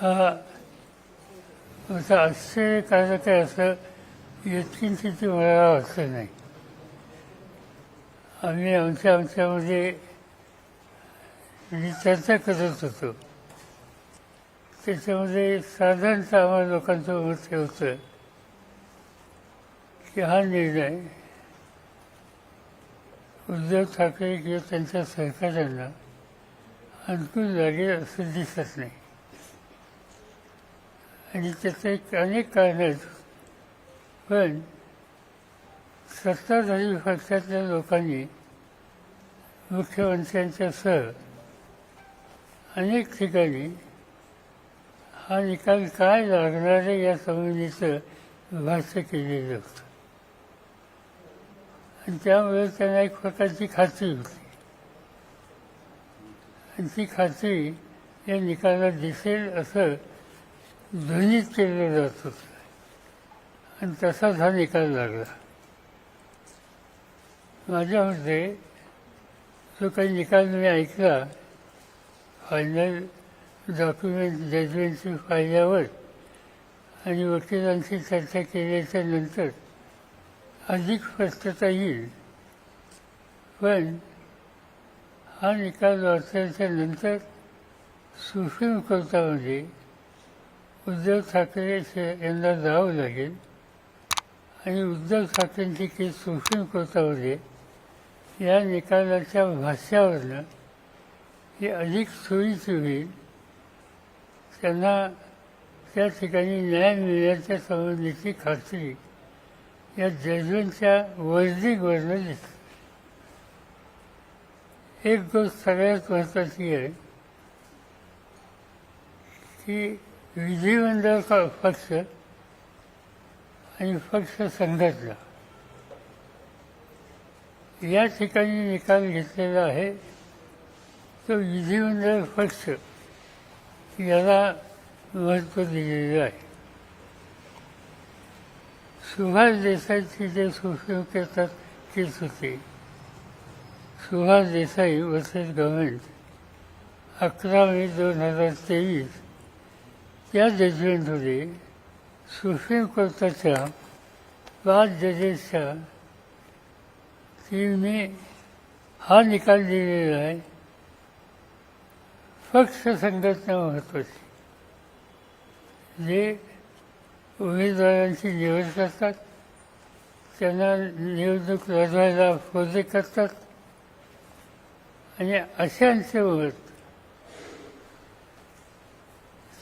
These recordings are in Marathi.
हा असं आश्चर्यकारक आहे असं यत्किंचित मला असं नाही. आम्ही आमच्या आमच्यामध्ये जी चर्चा करत होतो. त्याच्यामध्ये साधारणतः आम्हाला लोकांचं मत हे होतं की हा निर्णय उद्धव ठाकरे किंवा त्यांच्या सहकाऱ्यांना अनुकूल लागेल असं दिसत नाही. आणि त्याचं एक अनेक कारणं आहेत पण सत्ताधारी पक्षातल्या लोकांनी मुख्यमंत्र्यांच्यासह अनेक ठिकाणी हा निकाल काय लागणार आहे या संबंधीचं भाष्य केलेलं होतं आणि त्यामुळे त्यांना एक प्रकारची खात्री होती आणि ती खात्री या निकालात दिसेल असं ध्वनीत केलं जात होतं आणि तसाच हा निकाल लागला. माझ्या मते जो काही निकाल मी ऐकला फायनल डॉक्युमेंट जजमेंटची पाहिल्यावर आणि वकिलांशी चर्चा केल्याच्यानंतर अधिक स्पष्टता येईल. पण हा निकाल वाचल्याच्या नंतर सुप्रीम कोर्टामध्ये उद्धव ठाकरे यांना जावं लागेल आणि उद्धव ठाकरेंची केस सुप्रीम कोर्टामध्ये या निकालाच्या भाष्यावरनं हे अधिक सोयीची होईल. त्यांना त्या ठिकाणी न्याय मिळण्याच्या संबंधीची खात्री या जजमेंटच्या वर्दीवरनं दिसते. एक गोष्ट सगळ्यात महत्त्वाची आहे की विधिमंडळ प- पक्ष आणि पक्ष संघटना. या ठिकाणी निकाल घेतलेला आहे. तो विधिमंडळ पक्ष याला महत्त्व दिलेलं आहे. सुभाष देसाईची जे सुप्रीम करतात तेच होती सुभाष देसाई वर्सेस गव्हर्मेंट अकरा मे दोन हजार तेवीस त्या जजमेंटमध्ये सुप्रीम कोर्टाच्या पाच जजेसच्या टीमने हा निकाल दिलेला आहे. पक्ष संघटना महत्त्वाची जे उमेदवारांची निवड करतात त्यांना निवडणूक लढवायला फोजे करतात आणि अशांचे मत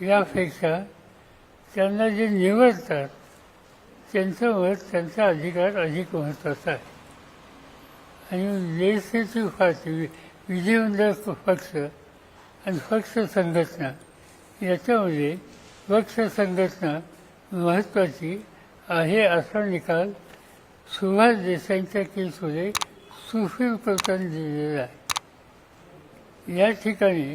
यापेक्षा त्यांना जे निवडतात त्यांचं मत त्यांचा अधिकार अधिक महत्त्वाचा आहे. आणि लेजिस्लेटिव्ह पार्टी विधिमंडळ पक्ष आणि पक्ष संघटना याच्यामध्ये पक्ष संघटना महत्त्वाची आहे असा निकाल सुभाष देसाईंच्या केसमध्ये सुप्रीम कोर्टाने दिलेला आहे. या ठिकाणी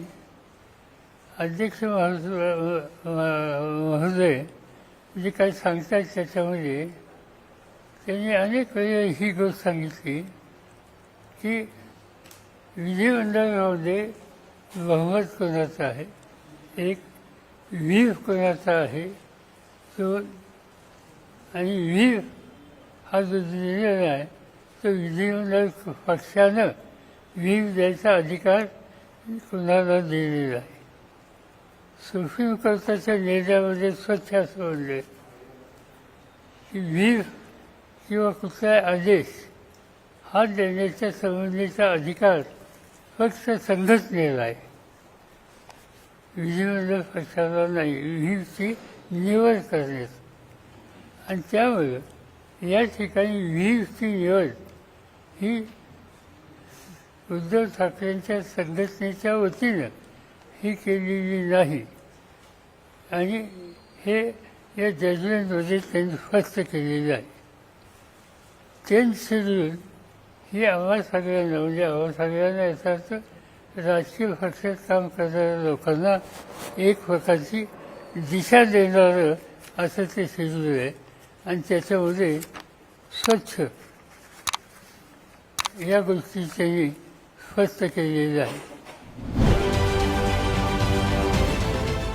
अध्यक्ष महोदय महोदय म्हणजे जे काही सांगतात त्याच्यामध्ये त्यांनी अनेक वेळी ही गोष्ट सांगितली की विधिमंडळामध्ये बहुमत कोणाचं आहे? एक व्हीप कोणाचा आहे? तो आणि व्हीप हा जो दिलेला आहे तो विधिमंडळ पक्षानं व्हीप द्यायचा अधिकार कुणाला दिलेला आहे? सुप्रीम कोर्टाच्या निर्णयामध्ये स्वच्छ असं म्हणले. की व्हीप किंवा कुठलाही आदेश हा देण्याच्या संबंधीचा अधिकार फक्त संघटनेला आहे. विधिमंडळ पक्षाला नाही विहीरची निवड करण्यात आणि त्यामुळं या ठिकाणी व्हीपची निवड ही उद्धव ठाकरेंच्या संघटनेच्या वतीनं ही केलेली नाही. आणि हे या जजमेंटमध्ये त्यांनी स्पष्ट केलेलं आहे. टेन्थ शेड्यूल ही आम्हा सगळ्यांना म्हणजे आम्हा सगळ्यांना याचा अर्थ राजकीय पक्षात काम करणाऱ्या लोकांना एक प्रकारची दिशा देणारं असं ते शेड्यूल आहे. आणि त्याच्यामध्ये स्वच्छ या गोष्टी त्यांनी स्पष्ट केलेल्या आहेत.